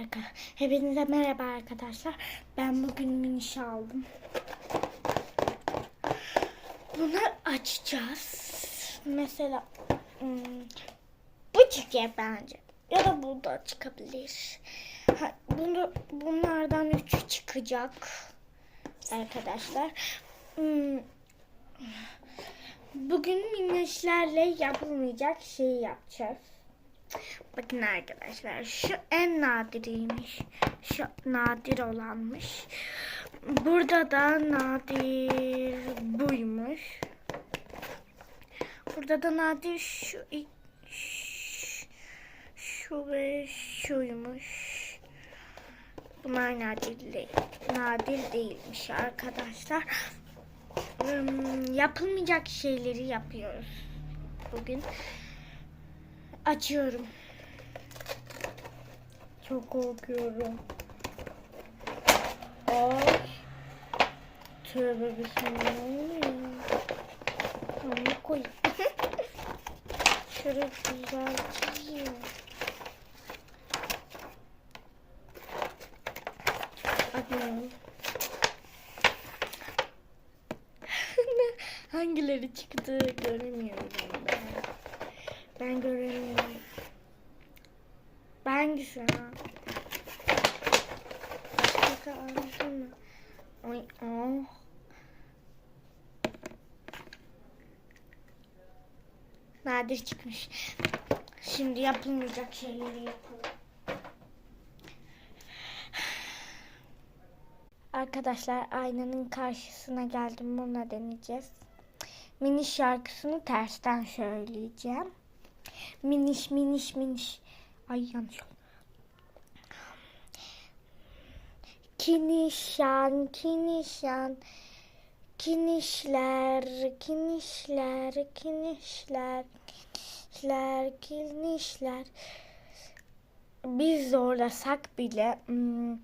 arka. Hepinize merhaba arkadaşlar. Ben bugün miniş aldım. Bunu açacağız. Mesela hmm, bu çıkıyor bence. Ya da bu da çıkabilir. Bunu, bunlardan üçü çıkacak. Arkadaşlar. Hmm, Bugün minnoşlarla yapılmayacak şeyi yapacağız. Bakın arkadaşlar şu en nadiriymiş. Şu nadir olanmış. Burada da nadir buymuş. Burada da nadir şu şu- ve şuymuş. Bunlar nadir değil. Nadir değilmiş arkadaşlar. Hmm, yapılmayacak şeyleri yapıyoruz bugün. Açıyorum. Çok korkuyorum. Ay. Tövbe bismillah. Onu koy. Şöyle güzel çizeyim. Bakıyorum. Hangileri çıktı göremiyorum ben. Ben göremiyorum. Hangisi ha? Başka alsın mı? Ay, oh. Nadir çıkmış. Şimdi yapılmayacak şeyleri yapalım. Arkadaşlar aynanın karşısına geldim. Bunu deneyeceğiz. Mini şarkısını tersten söyleyeceğim. Miniş miniş miniş. Ay yanlış oldu. Kinişan kinişan kinişler kinişler kinişler kinişler kinişler biz zorlasak bile hmm,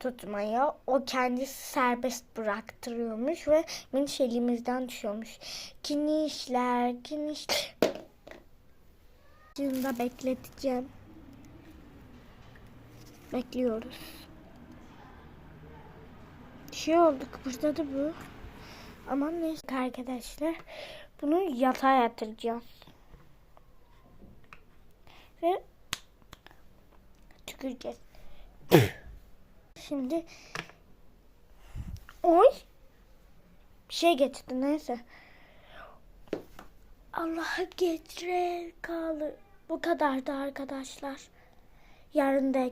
tutmaya o kendisi serbest bıraktırıyormuş ve miniş elimizden düşüyormuş. Kinişler kinişler Şimdi bekleteceğim. Bekliyoruz. Şey oldu kıpırdadı bu. Ama neyse arkadaşlar. Bunu yatağa yatıracağız. Ve tüküreceğiz. Şimdi oy bir şey getirdi neyse. Allah'a getirir kalır. Bu kadardı arkadaşlar. Yarın da